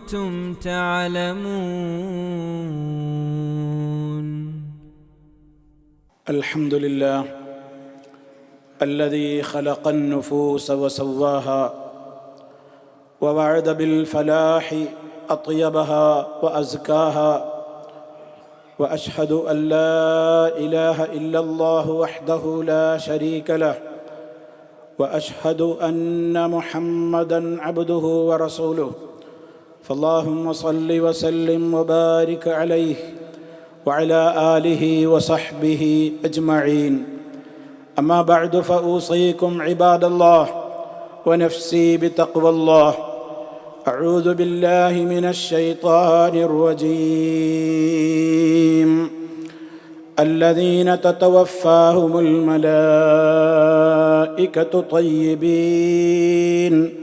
كنتم تعلمون. الحمد لله الذي خلق النفوس وسواها ووعد بالفلاح أطيبها وأزكاها وأشهد أن لا إله إلا الله وحده لا شريك له وأشهد أن محمدا عبده ورسوله. فاللهم صل وسلم وبارك عليه وعلى آله وصحبه أجمعين. أما بعد فأوصيكم عباد الله ونفسي بتقوى الله. أعوذ بالله من الشيطان الرجيم. الذين تتوفاهم الملائكة طيبين.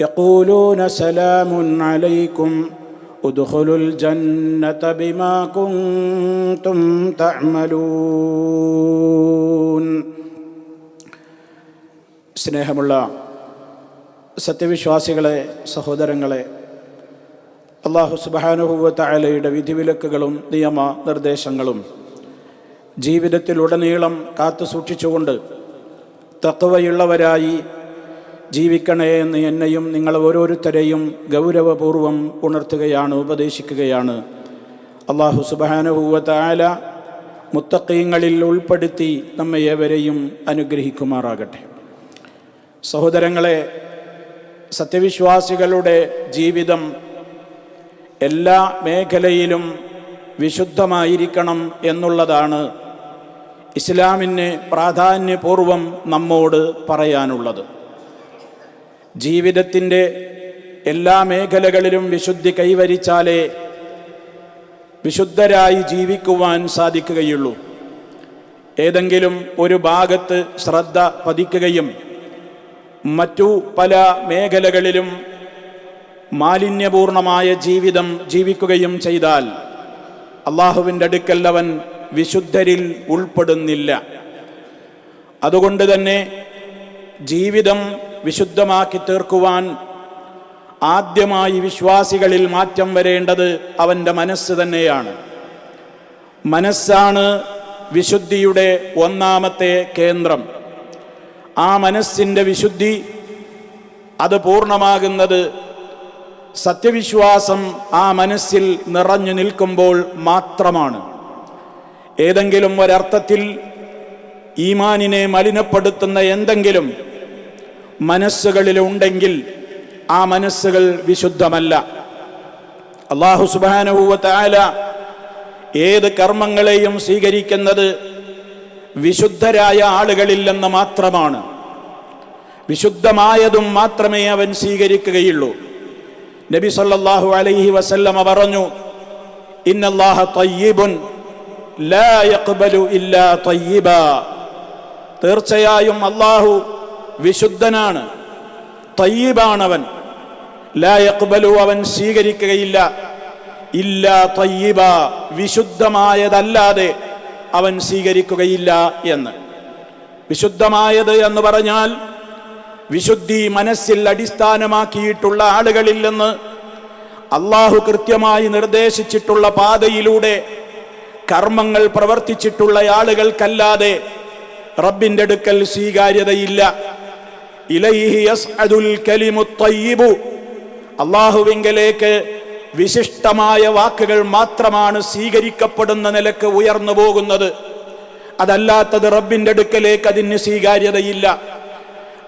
يقولون سلام عليكم ادخلوا الجنه بما كنتم تعملون സ്നേഹമുള്ള സത്യവിശ്വാസികളെ സഹോദരങ്ങളെ അള്ളാഹു സുബാനുഭൂവത്തായാലയുടെ വിധിവിലക്കുകളും നിയമ നിർദ്ദേശങ്ങളും ജീവിതത്തിലുടനീളം കാത്തു സൂക്ഷിച്ചുകൊണ്ട് തത്വയുള്ളവരായി ജീവിക്കണേ എന്ന് എന്നെയും നിങ്ങൾ ഓരോരുത്തരെയും ഗൗരവപൂർവം ഉണർത്തുകയാണ് ഉപദേശിക്കുകയാണ്. അള്ളാഹു സുബാനുഭൂവത്തായ മുത്തക്കീങ്ങളിൽ ഉൾപ്പെടുത്തി നമ്മെ ഏവരെയും അനുഗ്രഹിക്കുമാറാകട്ടെ. സഹോദരങ്ങളെ സത്യവിശ്വാസികളുടെ ജീവിതം എല്ലാ മേഖലയിലും വിശുദ്ധമായിരിക്കണം എന്നുള്ളതാണ് ഇസ്ലാമിന് പ്രാധാന്യപൂർവം നമ്മോട് പറയാനുള്ളത്. ജീവിതത്തിന്റെ എല്ലാ മേഖലകളിലും വിശുദ്ധി കൈവരിച്ചാലേ വിശുദ്ധരായി ജീവിക്കുവാൻ സാധിക്കുകയുള്ളൂ. ഏതെങ്കിലും ഒരു ഭാഗത്ത് ശ്രദ്ധ പതിക്കുകയും മറ്റു പല മേഖലകളിലും മാലിന്യപൂർണമായ ജീവിതം ജീവിക്കുകയും ചെയ്താൽ അള്ളാഹുവിന്റെ അടുക്കല്ലവൻ വിശുദ്ധരിൽ ഉൾപ്പെടുന്നില്ല. അതുകൊണ്ട് തന്നെ ജീവിതം വിശുദ്ധമാക്കി തീർക്കുവാൻ ആദ്യമായി വിശ്വാസികളിൽ മാറ്റം വരേണ്ടത് അവന്റെ മനസ്സ് തന്നെയാണ്. മനസ്സാണ് വിശുദ്ധിയുടെ ഒന്നാമത്തെ കേന്ദ്രം. ആ മനസ്സിന്റെ വിശുദ്ധി അത് പൂർണമാകുന്നത് സത്യവിശ്വാസം ആ മനസ്സിൽ നിറഞ്ഞു നിൽക്കുമ്പോൾ മാത്രമാണ്. ഏതെങ്കിലും ഒരർത്ഥത്തിൽ ഈമാനിനെ മലിനപ്പെടുത്തുന്ന എന്തെങ്കിലും മനസ്സുകളിലുണ്ടെങ്കിൽ ആ മനസ്സുകൾ വിശുദ്ധമല്ല. അള്ളാഹു സുബാനുഭൂവത്തായ ഏത് കർമ്മങ്ങളെയും സ്വീകരിക്കുന്നത് വിശുദ്ധരായ ആളുകളില്ലെന്ന് മാത്രമാണ്. വിശുദ്ധമായതും മാത്രമേ അവൻ സ്വീകരിക്കുകയുള്ളൂ. നബി സല്ലല്ലാഹു അലൈഹി വസല്ലമ പറഞ്ഞു ലാ ഇല്ലാ തീർച്ചയായും അള്ളാഹു വിശുദ്ധനാണ്. തയ്യബാണവൻ. ലാ യഖ്ബലു അവൻ സ്വീകരിക്കുകയില്ല. ഇല്ല തയ്യബ വിശുദ്ധമായതല്ലാതെ അവൻ സ്വീകരിക്കുകയില്ല എന്ന്. വിശുദ്ധമായത് എന്ന് പറഞ്ഞാൽ വിശുദ്ധി മനസ്സിൽ അടിസ്ഥാനമാക്കിയിട്ടുള്ള ആളുകളിൽ നിന്ന് അള്ളാഹു കൃത്യമായി നിർദ്ദേശിച്ചിട്ടുള്ള പാതയിലൂടെ കർമ്മങ്ങൾ പ്രവർത്തിച്ചിട്ടുള്ള ആളുകൾക്കല്ലാതെ റബ്ബിന്റെ അടുക്കൽ സ്വീകാര്യതയില്ല. അള്ളാഹുവിങ്കലേക്ക് വിശിഷ്ടമായ വാക്കുകൾ മാത്രമാണ് സ്വീകരിക്കപ്പെടുന്ന നിലയ്ക്ക് ഉയർന്നു പോകുന്നത്. അതല്ലാത്തത് റബ്ബിന്റെ അടുക്കലേക്ക് അതിന് സ്വീകാര്യതയില്ല.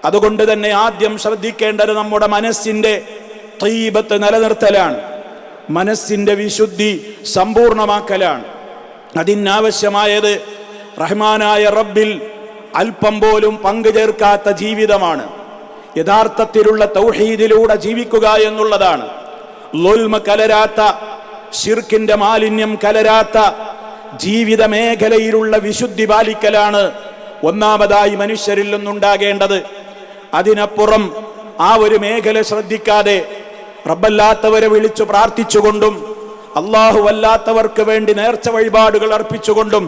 അതുകൊണ്ട് തന്നെ ആദ്യം ശ്രദ്ധിക്കേണ്ടത് നമ്മുടെ മനസ്സിന്റെ തീപത്ത് നിലനിർത്തലാണ്. മനസ്സിന്റെ വിശുദ്ധി സമ്പൂർണമാക്കലാണ്. അതിനാവശ്യമായത് റഹ്മാനായ റബ്ബിൽ അല്പം പോലും പങ്കു ചേർക്കാത്ത ജീവിതമാണ്. യഥാർത്ഥത്തിലുള്ള തൗഹീദിലൂടെ ജീവിക്കുക എന്നുള്ളതാണ്. ലുൽമ കലരാത്ത ഷിർക്കിന്റെ മാലിന്യം കലരാത്ത ജീവിത മേഖലയിലുള്ള വിശുദ്ധി പാലിക്കലാണ് ഒന്നാമതായി മനുഷ്യരിൽ നിന്നുണ്ടാകേണ്ടത്. അതിനപ്പുറം ആ ഒരു മേഖല ശ്രദ്ധിക്കാതെ റബ്ബല്ലാത്തവരെ വിളിച്ചു പ്രാർത്ഥിച്ചുകൊണ്ടും അള്ളാഹു അല്ലാത്തവർക്ക് വേണ്ടി നേർച്ച വഴിപാടുകൾ അർപ്പിച്ചുകൊണ്ടും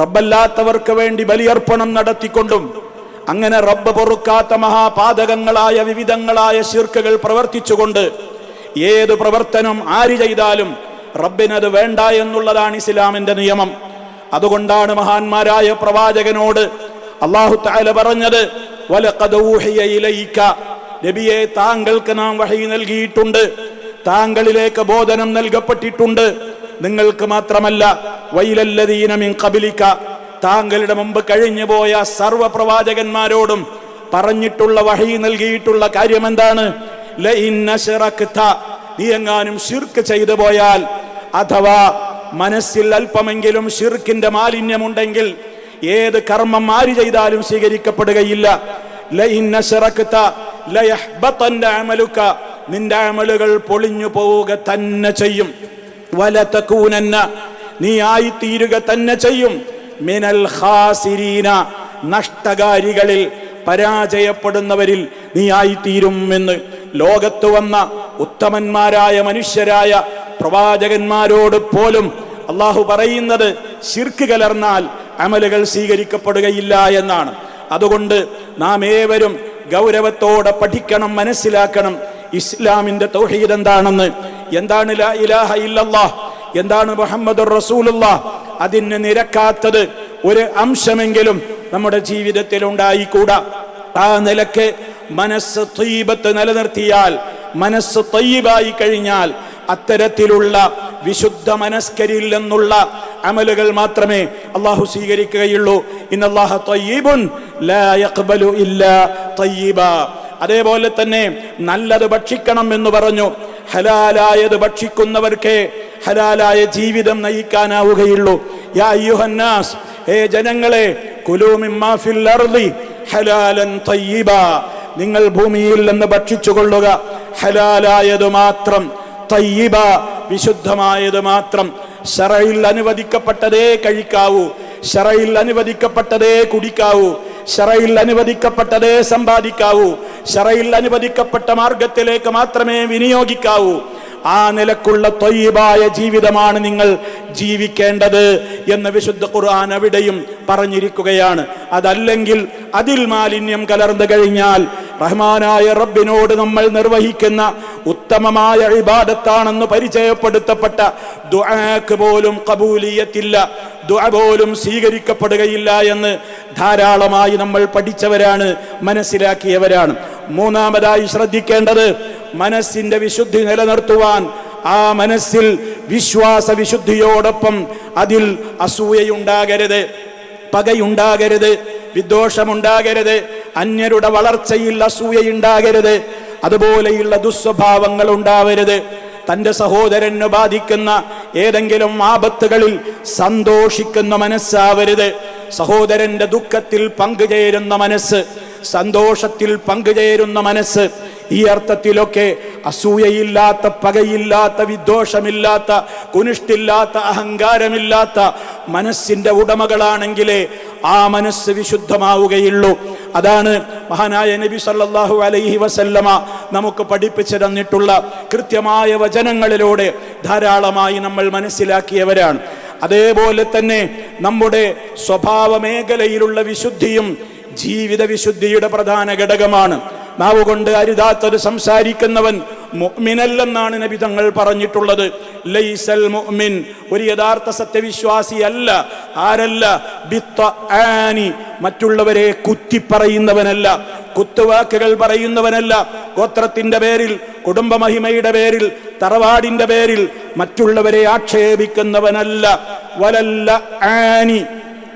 റബ്ബല്ലാത്തവർക്ക് വേണ്ടി ബലിയർപ്പണം നടത്തിക്കൊണ്ടും അങ്ങനെ റബ്ബ് പൊറുക്കാത്ത മഹാപാതകങ്ങളായ വിവിധങ്ങളായ ശിർക്കുകൾ പ്രവർത്തിച്ചുകൊണ്ട് ഏത് പ്രവർത്തനം ആര് ചെയ്താലും റബ്ബിനത് വേണ്ട എന്നുള്ളതാണ് ഇസ്ലാമിന്റെ നിയമം. അതുകൊണ്ടാണ് മഹാന്മാരായ പ്രവാചകനോട് അള്ളാഹു താല പറഞ്ഞത്. നബിയെ താങ്കൾക്ക് നാം വഹി നൽകിയിട്ടുണ്ട് താങ്കളിലേക്ക് ബോധനം നൽകപ്പെട്ടിട്ടുണ്ട്. നിങ്ങൾക്ക് മാത്രമല്ല വൈലല്ലതീനമിൻ കബിലിക്ക താങ്കളുടെ മുമ്പ് കഴിഞ്ഞുപോയ പോയ സർവ പ്രവാചകന്മാരോടും പറഞ്ഞിട്ടുള്ള വഴി നൽകിയിട്ടുള്ള കാര്യം എന്താണ്. നീ എങ്ങാനും ഷിർക്ക് ചെയ്തു പോയാൽ അഥവാ മനസ്സിൽ അല്പമെങ്കിലും ഷിർക്കിന്റെ മാലിന്യമുണ്ടെങ്കിൽ ഏത് കർമ്മം ആര് ചെയ്താലും സ്വീകരിക്കപ്പെടുകയില്ല. നിന്റെ അമലുകൾ പൊളിഞ്ഞു പോവുക തന്നെ ചെയ്യും. വലതകൂനന്ന നീ ആയിത്തീരുക തന്നെ ചെയ്യും. മിനൽ ഖാസിരീന നഷ്ടകാരികളിൽ പരാജയപ്പെടുന്നവരിൽ നീ ആയിത്തീരും എന്ന് ലോകത്ത് വന്ന ഉത്തമന്മാരായ മനുഷ്യരായ പ്രവാചകന്മാരോട് പോലും അള്ളാഹു പറയുന്നത് ശിർക്ക് കലർന്നാൽ അമലുകൾ സ്വീകരിക്കപ്പെടുകയില്ല എന്നാണ്. അതുകൊണ്ട് നാം ഏവരും ഗൗരവത്തോടെ പഠിക്കണം മനസ്സിലാക്കണം. ഇസ്ലാമിന്റെ തൗഹീദ് എന്താണെന്ന്? എന്താണ് ലാ ഇലാഹ ഇല്ലല്ലാഹ്? എന്താണ് മുഹമ്മദ് റസൂലുള്ള അതിന് നിരക്കാത്തത് ഒരു അംശമെങ്കിലും നമ്മുടെ ജീവിതത്തിൽ ഉണ്ടായിക്കൂടാ ആ നിലയ്ക്ക് മനസ്സ് തീപത്ത് നിലനിർത്തിയാൽ മനസ്സ് തയ്യബായി കഴിഞ്ഞാൽ അത്തരത്തിലുള്ള വിശുദ്ധ മനസ്കരിൽ നിന്നുള്ള അമലുകൾ മാത്രമേ അള്ളാഹു സ്വീകരിക്കുകയുള്ളൂ. ഇന്നല്ലാഹ അള്ളാഹു ലാ യഖ്ബലു ഇല്ലാ ത്വയ്യിബാ. അതേപോലെ തന്നെ നല്ലത് ഭക്ഷിക്കണം എന്ന് പറഞ്ഞു. ഹലാലായത് ഭക്ഷിക്കുന്നവർക്ക് ഹലാലായ ജീവിതം നയിക്കാനാവുകയുള്ളൂ. യാ അയ്യുഹന്നാസ് ഹേ ജനങ്ങളെ ഹലാലൻ തയ്യിബ. നിങ്ങൾ ഭൂമിയിൽ നിന്ന് ഭക്ഷിച്ചുകൊള്ളുക. ഹലാലായത് മാത്രം തയ്യിബ വിശുദ്ധമായത് മാത്രം. ഷറയിൽ അനുവദിക്കപ്പെട്ടതേ കഴിക്കാവൂ. ഷറയിൽ അനുവദിക്കപ്പെട്ടതേ കുടിക്കാവൂ. ഷറയിൽ അനുവദിക്കപ്പെട്ടതേ സമ്പാദിക്കാവൂ. ഷറയിൽ അനുവദിക്കപ്പെട്ട മാർഗത്തിലേക്ക് മാത്രമേ വിനിയോഗിക്കാവൂ. ആ നിലക്കുള്ള തൊയ്യബായ ജീവിതമാണ് നിങ്ങൾ ജീവിക്കേണ്ടത് എന്ന് വിശുദ്ധ ഖുർആൻ അവിടെയും പറഞ്ഞിരിക്കുകയാണ്. അതല്ലെങ്കിൽ അതിൽ മാലിന്യം കലർന്നു കഴിഞ്ഞാൽ റഹ്മാനായ റബ്ബിനോട് നമ്മൾ നിർവഹിക്കുന്ന ഉത്തമമായ ഇബാദത്താണെന്ന് പരിചയപ്പെടുത്തപ്പെട്ട ദുആക്ക് പോലും കബൂലിയത്തില്ല ദുആ പോലും സ്വീകരിക്കപ്പെടുകയില്ല എന്ന് ധാരാളമായി നമ്മൾ പഠിച്ചവരാണ് മനസ്സിലാക്കിയവരാണ്. മൂന്നാമതായി ശ്രദ്ധിക്കേണ്ടത് മനസ്സിന്റെ വിശുദ്ധി നിലനിർത്തുവാൻ ആ മനസ്സിൽ വിശ്വാസ വിശുദ്ധിയോടൊപ്പം അതിൽ അസൂയയുണ്ടാകരുത് പകയുണ്ടാകരുത് വിദ്വേഷമുണ്ടാകരുത് അന്യരുടെ വളർച്ചയിൽ അസൂയയുണ്ടാകരുത് അതുപോലെയുള്ള ദുസ്വഭാവങ്ങൾ ഉണ്ടാവരുത്. തന്റെ സഹോദരന് ബാധിക്കുന്ന ഏതെങ്കിലും ആപത്തുകളിൽ സന്തോഷിക്കുന്ന മനസ്സാവരുത്. സഹോദരന്റെ ദുഃഖത്തിൽ പങ്കുചേരുന്ന മനസ്സ് സന്തോഷത്തിൽ പങ്കുചേരുന്ന മനസ്സ് ഈ അർത്ഥത്തിലൊക്കെ അസൂയയില്ലാത്ത പകയില്ലാത്ത വിദ്വേഷമില്ലാത്ത കുനിഷ്ടില്ലാത്ത അഹങ്കാരമില്ലാത്ത മനസ്സിന്റെ ഉടമകളാണെങ്കിലേ ആ മനസ്സ് വിശുദ്ധമാവുകയുള്ളൂ. അതാണ് മഹാനായ നബി സല്ലാഹു അലൈഹി വസല്ലമ നമുക്ക് പഠിപ്പിച്ചു തന്നിട്ടുള്ള കൃത്യമായ വചനങ്ങളിലൂടെ ധാരാളമായി നമ്മൾ മനസ്സിലാക്കിയവരാണ്. അതേപോലെ തന്നെ നമ്മുടെ സ്വഭാവ മേഖലയിലുള്ള വിശുദ്ധിയും ജീവിത വിശുദ്ധിയുടെ പ്രധാന ഘടകമാണ്. നാവ് കൊണ്ട് അരുതാത്തത് സംസാരിക്കുന്നവൻ മുഅ്മിനല്ലെന്നാണ് നബി തങ്ങൾ പറഞ്ഞിട്ടുള്ളത്. ലൈസൽ മുഅ്മിൻ ഒരു യഥാർത്ഥ സത്യവിശ്വാസി അല്ല ആരല്ല? ബിത്തആനി മറ്റുള്ളവരെ കുത്തിപ്പറയുന്നവനല്ല കുത്തുവാക്കുകൾ പറയുന്നവനല്ല. ഗോത്രത്തിന്റെ പേരിൽ കുടുംബമഹിമയുടെ പേരിൽ തറവാടിന്റെ പേരിൽ മറ്റുള്ളവരെ ആക്ഷേപിക്കുന്നവനല്ല. വലല്ല ആനി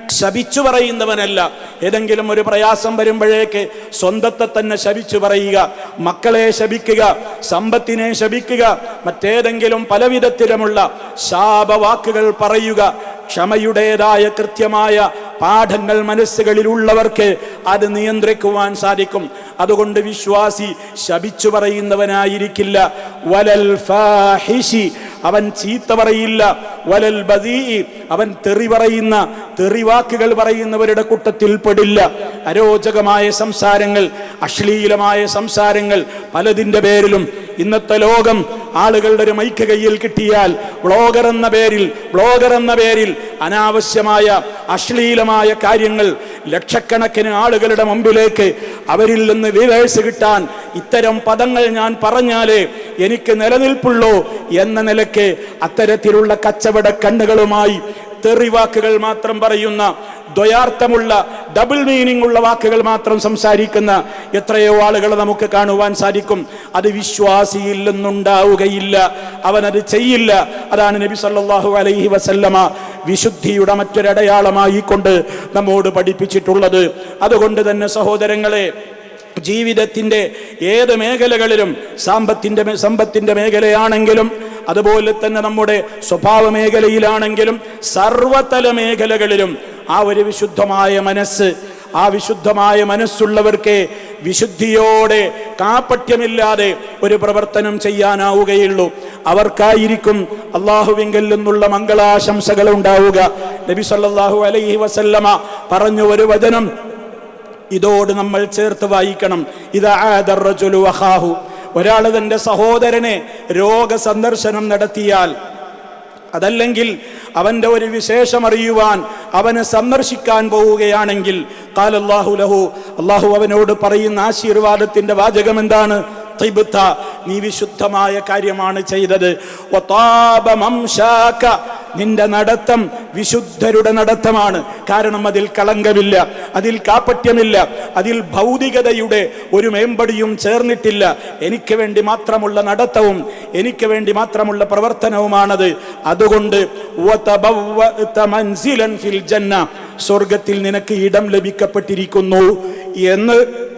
ശപിച്ചു പറയുന്നവനല്ല. ഏതെങ്കിലും ഒരു പ്രയാസം വരുമ്പോഴേക്ക് സ്വന്തത്തെ തന്നെ ശപിച്ചു പറയുക. മക്കളെ ശപിക്കുക സമ്പത്തിനെ ശപിക്കുക മറ്റേതെങ്കിലും പലവിധത്തിലുമുള്ള ശാപവാക്കുകൾ പറയുക. ക്ഷമയുടേതായ കൃത്യമായ പാഠങ്ങൾ മനസ്സുകളിലുള്ളവർക്ക് അത് നിയന്ത്രിക്കുവാൻ സാധിക്കും. അതുകൊണ്ട് വിശ്വാസി ശപിച്ചു പറയുന്നവനായിരിക്കില്ല. വലൽ ഫാഹിഷി അവൻ ചീത്ത പറയില്ല. വലൽ ബദീ അവൻ തെറി പറയുന്ന തെറിവാക്കുകൾ പറയുന്നവരുടെ കൂട്ടത്തിൽ പെടില്ല. അരോചകമായ സംസാരങ്ങൾ അശ്ലീലമായ സംസാരങ്ങൾ പലതിന്റെ പേരിലും ഇന്നത്തെ ലോകം ആളുകളുടെ ഒരു മൈക്ക് കയ്യിൽ കിട്ടിയാൽ ബ്ലോഗർ എന്ന പേരിൽ ബ്ലോഗർ എന്ന പേരിൽ അനാവശ്യമായ അശ്ലീലമായ കാര്യങ്ങൾ ലക്ഷക്കണക്കിന് ആളുകളുടെ മുമ്പിലേക്ക് അവരിൽ നിന്ന് വിവേഴ്സ് കിട്ടാൻ ഇത്തരം പദങ്ങൾ ഞാൻ പറഞ്ഞാലേ എനിക്ക് നിലനിൽപ്പുള്ളൂ എന്ന നിലയ്ക്ക് അത്തരത്തിലുള്ള കച്ചവട കണ്ണുകളുമായി തെറിവാക്കുകൾ മാത്രം പറയുന്ന ദ്വയാർത്ഥമുള്ള ഡബിൾ മീനിങ് ഉള്ള വാക്കുകൾ മാത്രം സംസാരിക്കുന്ന എത്രയോ ആളുകൾ നമുക്ക് കാണുവാൻ സാധിക്കും. അത് വിശ്വാസിയിൽ നിന്നുണ്ടാവുകയില്ല അവനത് ചെയ്യില്ല. അതാണ് നബി സല്ലാഹു അലൈഹി വസല്ലമ വിശുദ്ധിയുടെ മറ്റൊരടയാളമായി കൊണ്ട് നമ്മോട് പഠിപ്പിച്ചിട്ടുള്ളത്. അതുകൊണ്ട് തന്നെ സഹോദരങ്ങളെ ജീവിതത്തിന്റെ ഏത് മേഖലകളിലും സാമ്പത്തിന്റെ സമ്പത്തിന്റെ മേഖലയാണെങ്കിലും അതുപോലെ തന്നെ നമ്മുടെ സ്വഭാവ മേഖലയിലാണെങ്കിലും സർവതല മേഖലകളിലും ആ ഒരു വിശുദ്ധമായ മനസ്സ് ആ വിശുദ്ധമായ മനസ്സുള്ളവർക്ക് വിശുദ്ധിയോടെ കാപ്പട്യമില്ലാതെ ഒരു പ്രവർത്തനം ചെയ്യാനാവുകയുള്ളൂ. അവർക്കായിരിക്കും അള്ളാഹുവിങ്കിൽ നിന്നുള്ള മംഗളാശംസകൾ ഉണ്ടാവുക. നബി സല്ലാഹു അലൈഹി വസല്ലമ പറഞ്ഞു ഒരു വചനം ഇതോട് നമ്മൾ ചേർത്ത് വായിക്കണം. ഇത് ഒരാൾ തന്റെ സഹോദരനെ രോഗസന്ദർശനം നടത്തിയാൽ അതല്ലെങ്കിൽ അവന്റെ ഒരു വിശേഷം അറിയുവാൻ അവനെ സന്ദർശിക്കാൻ പോവുകയാണെങ്കിൽ കാലല്ലാഹു ലഹു അള്ളാഹു അവനോട് പറയുന്ന ആശീർവാദത്തിന്റെ വാചകം എന്താണ് നീ വിശുദ്ധമായ കാര്യമാണ് ചെയ്തത്. നിന്റെ നടത്തം വിശുദ്ധരുടെ നടത്തമാണ്. കാരണം അതിൽ കളങ്കമില്ല അതിൽ കാപ്പട്യമില്ല അതിൽ ഭൗതികതയുടെ ഒരു മേമ്പടിയും ചേർന്നിട്ടില്ല. എനിക്ക് വേണ്ടി മാത്രമുള്ള നടത്തവും എനിക്ക് വേണ്ടി മാത്രമുള്ള പ്രവർത്തനവുമാണത്. അതുകൊണ്ട് ഫിൽ ജന്ന സ്വർഗത്തിൽ നിനക്ക് ഇടം ലഭിക്കപ്പെട്ടിരിക്കുന്നു എന്ന്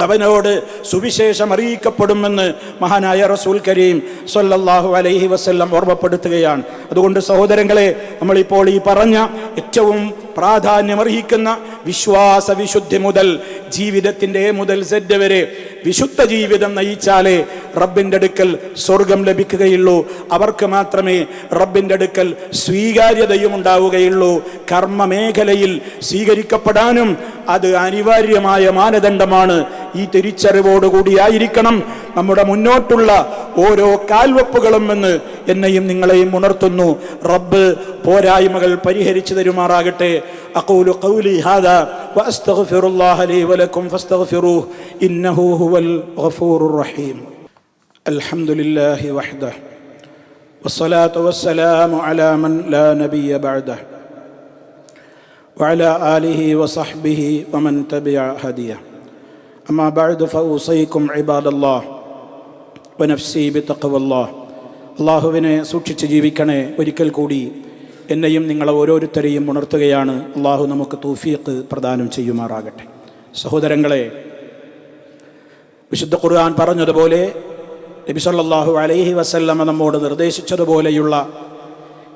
അവനോട് സുവിശേഷം അറിയിക്കപ്പെടുമെന്ന് മഹാനായ റസൂൽ കരീം സൊല്ലാഹു അലൈഹി വസല്ലം ഓർമ്മപ്പെടുത്തുകയാണ്. അതുകൊണ്ട് സഹോദരങ്ങളെ നമ്മളിപ്പോൾ ഈ പറഞ്ഞ ഏറ്റവും പ്രാധാന്യമർഹിക്കുന്ന വിശ്വാസ വിശുദ്ധി മുതൽ ജീവിതത്തിന്റെ മുതൽ സെറ്റ് വരെ വിശുദ്ധ ജീവിതം നയിച്ചാലേ റബ്ബിന്റെ അടുക്കൽ സ്വർഗം ലഭിക്കുകയുള്ളൂ. അവർക്ക് മാത്രമേ റബ്ബിന്റെ അടുക്കൽ സ്വീകാര്യതയും ഉണ്ടാവുകയുള്ളൂ. കർമ്മ മേഖലയിൽ സ്വീകരിക്കപ്പെടാനും അത് അനിവാര്യമായ മാനദണ്ഡമാണ്. ഈ തിരിച്ചറിവോടുകൂടിയായിരിക്കണം നമ്മുടെ മുന്നോട്ടുള്ള ഓരോ കാൽവെപ്പുകളും എന്ന് എന്നെയും നിങ്ങളെയും ഉണർത്തുന്നു. റബ്ബ് പോരായ്മകൾ പരിഹരിച്ചു തരുമാറാകട്ടെ. അഖൂലു ഖൗലി ഹാദാ വഅസ്തഗ്ഫിറുല്ലാഹ ലീ വലക്കും ഫസ്തഗ്ഫിറൂഹ് ഇന്നഹു ഹുവൽ ഗഫൂറുർ റഹീം അൽഹംദുലില്ലാഹി വഹ്ദഹ والصلاة والسلام على من لا نبي بعده وعلى آله وصحبه ومن تبع هديه أما بعد فأوصيكم عباد الله ونفسي بتقوى الله അള്ളാഹുവിനെ സൂക്ഷിച്ച് ജീവിക്കണേ ഒരിക്കൽ കൂടി എന്നെയും നിങ്ങളെ ഓരോരുത്തരെയും ഉണർത്തുകയാണ് അള്ളാഹു നമുക്ക് തൂഫീഖ് പ്രദാനം ചെയ്യുമാറാകട്ടെ. സഹോദരങ്ങളെ വിശുദ്ധ ഖുർആൻ പറഞ്ഞതുപോലെ നബിസല്ലാഹു അലൈഹി വസല്ലമ നമ്മോട് നിർദ്ദേശിച്ചതുപോലെയുള്ള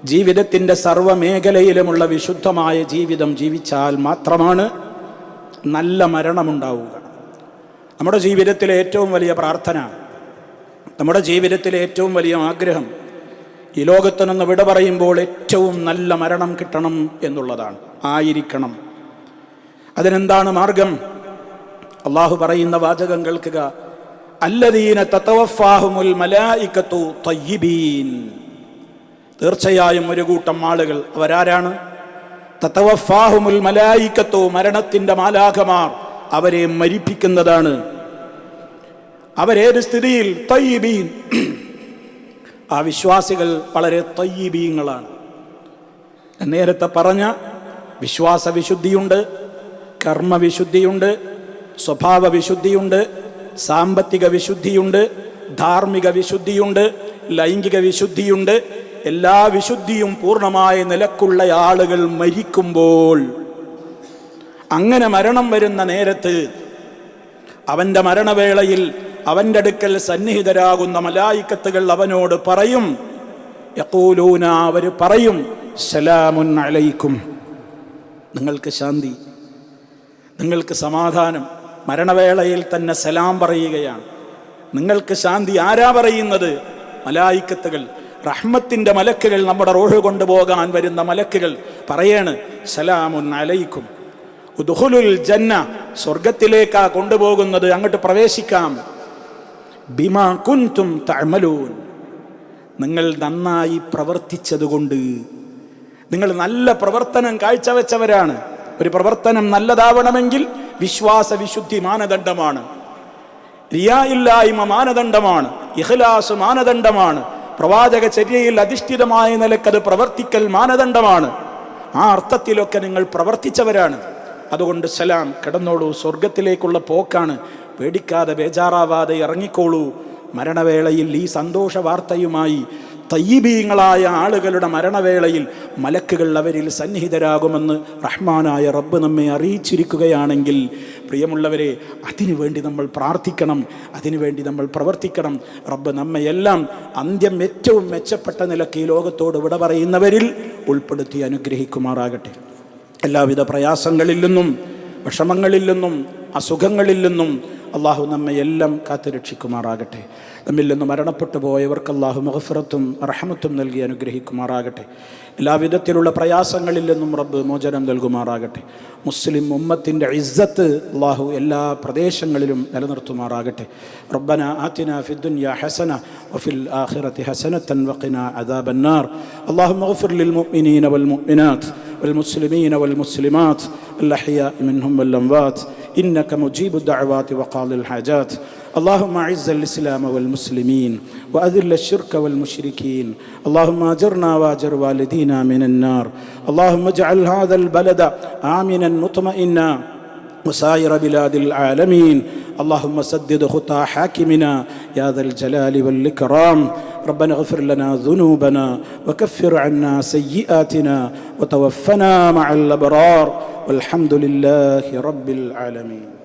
ജീവിതത്തിന്റെ സർവമേഖലയിലുമുള്ള വിശുദ്ധമായ ജീവിതം ജീവിച്ചാൽ മാത്രമാണ് നല്ല മരണമുണ്ടാവുക. നമ്മുടെ ജീവിതത്തിലെ ഏറ്റവും വലിയ പ്രാർത്ഥന നമ്മുടെ ജീവിതത്തിലെ ഏറ്റവും വലിയ ആഗ്രഹം ഈ ലോകത്ത് നിന്ന് വിട പറയുമ്പോൾ ഏറ്റവും നല്ല മരണം കിട്ടണം എന്നുള്ളതാണ്. ആയിരിക്കണം. അതിനെന്താണ് മാർഗം? അള്ളാഹു പറയുന്ന വാചകം കേൾക്കുക. അല്ലദീന തീർച്ചയായും ഒരു കൂട്ടം ആളുകൾ അവരാരാണ്? തത്തവഫാഹുമുൽ മലായിക്കത്തു മരണത്തിന്റെ മാലാഖമാർ അവരെ മരിപ്പിക്കുന്നതാണ്. അവരേത് സ്ഥിതിയിൽ? തയ്യിബീൻ. ആ വിശ്വാസികൾ വളരെ തയ്യീബീങ്ങളാണ്. നേരത്തെ പറഞ്ഞ വിശ്വാസ വിശുദ്ധിയുണ്ട് കർമ്മവിശുദ്ധിയുണ്ട് സ്വഭാവ വിശുദ്ധിയുണ്ട് സാമ്പത്തിക വിശുദ്ധിയുണ്ട് ധാർമ്മിക വിശുദ്ധിയുണ്ട് ലൈംഗിക വിശുദ്ധിയുണ്ട് എല്ലാ വിശുദ്ധിയും പൂർണമായ നിലക്കുള്ള ആളുകൾ മരിക്കുമ്പോൾ അങ്ങനെ മരണം വരുന്ന നേരത്ത് അവന്റെ മരണവേളയിൽ അവന്റെ അടുക്കൽ സന്നിഹിതരാകുന്ന മലായിക്കത്തുകൾ അവനോട് പറയും യക്കൂലൂന അവർ പറയും സലാമുൻ അലൈക്കും. നിങ്ങൾക്ക് ശാന്തി നിങ്ങൾക്ക് സമാധാനം. മരണവേളയിൽ തന്നെ സലാം പറയുകയാണ്. നിങ്ങൾക്ക് ശാന്തി ആരാ പറയുന്നത്? മലായിക്കത്തുകൾ. റഹ്മത്തിന്റെ മലക്കുകൾ നമ്മുടെ റോഹ് കൊണ്ടുപോകാൻ വരുന്ന മലക്കുകൾ പറയാണ് സലാമുൻ അലൈക്കും. ജന്ന സ്വർഗത്തിലേക്കാ കൊണ്ടുപോകുന്നത് അങ്ങോട്ട് പ്രവേശിക്കാം. ബിമാ കുൻതും തഅമലൂൻ. നിങ്ങൾ നന്നായി പ്രവർത്തിച്ചതുകൊണ്ട് നിങ്ങൾ നല്ല പ്രവർത്തനം കാഴ്ചവെച്ചവരാണ്. ഒരു പ്രവർത്തനം നല്ലതാവണമെങ്കിൽ വിശ്വാസ വിശുദ്ധി മാനദണ്ഡമാണ്. റിയായില്ലായ്മ മാനദണ്ഡമാണ്. ഇഹ്ലാസ് മാനദണ്ഡമാണ്. പ്രവാചക ചര്യയിൽ അധിഷ്ഠിതമായ നിലക്കത് പ്രവർത്തിക്കൽ മാനദണ്ഡമാണ്. ആ അർത്ഥത്തിലൊക്കെ നിങ്ങൾ പ്രവർത്തിച്ചവരാണ്. അതുകൊണ്ട് സലാം. കിടന്നോളൂ. സ്വർഗത്തിലേക്കുള്ള പോക്കാണ്. പേടിക്കാതെ ബേജാറാവാതെ ഇറങ്ങിക്കോളൂ. മരണവേളയിൽ ഈ സന്തോഷ വാർത്തയുമായി തയ്യബീങ്ങളായ ആളുകളുടെ മരണവേളയിൽ മലക്കുകൾ അവരിൽ സന്നിഹിതരാകുമെന്ന് റഹ്മാനായ റബ്ബ് നമ്മെ അറിയിച്ചിരിക്കുകയാണെങ്കിൽ പ്രിയമുള്ളവരെ അതിനുവേണ്ടി നമ്മൾ പ്രാർത്ഥിക്കണം അതിനുവേണ്ടി നമ്മൾ പ്രവർത്തിക്കണം. റബ്ബ് നമ്മയെല്ലാം അന്ത്യം ഏറ്റവും മെച്ചപ്പെട്ട നിലയ്ക്ക് ഈ ലോകത്തോട് വിട പറയുന്നവരിൽ ഉൾപ്പെടുത്തി അനുഗ്രഹിക്കുമാറാകട്ടെ. എല്ലാവിധ പ്രയാസങ്ങളിൽ നിന്നും വിഷമങ്ങളിൽ നിന്നും അസുഖങ്ങളിൽ നിന്നും അള്ളാഹു നമ്മെ എല്ലാം കാത്തു രക്ഷിക്കുമാറാകട്ടെ നമ്മിൽ നിന്ന് മരണപ്പെട്ടു പോയവർക്ക് അള്ളാഹു മഹഫറത്തും റഹമത്തും നൽകി അനുഗ്രഹിക്കുമാറാകട്ടെ എല്ലാവിധത്തിലുള്ള പ്രയാസങ്ങളിൽ നിന്നും റബ്ബ് മോചനം നൽകുമാറാകട്ടെ മുസ്ലിം ഉമ്മത്തിൻ്റെ ഇസ്സത്ത് അള്ളാഹു എല്ലാ പ്രദേശങ്ങളിലും നിലനിർത്തുമാറാകട്ടെ റബ്ബന ആത്തിന ഫിദ്ദുനിയ ഹസന വഫിൽ ആഖിറത്തി ഹസനത്തൻ വഖിന അദാബന്നാർ അള്ളാഹു മഗ്ഫിർ ലിൽ മുഅ്മിനീന വൽ മുഅ്മിനാത്ത് والمسلمين والمسلمات الأحياء منهم والأموات إنك مجيب الدعوات وقاضي الحاجات. اللهم أعز الإسلام والمسلمين وأذل الشرك والمشركين. اللهم أجرنا وأجر والدينا من النار. اللهم اجعل هذا البلد آمنا مطمئنا وسائر بلاد العالمين. اللهم سدد خطى حاكمنا يا ذا الجلال والإكرام. ربنا اغفر لنا ذنوبنا وكفر عنا سيئاتنا وتوفنا مع الأبرار والحمد لله رب العالمين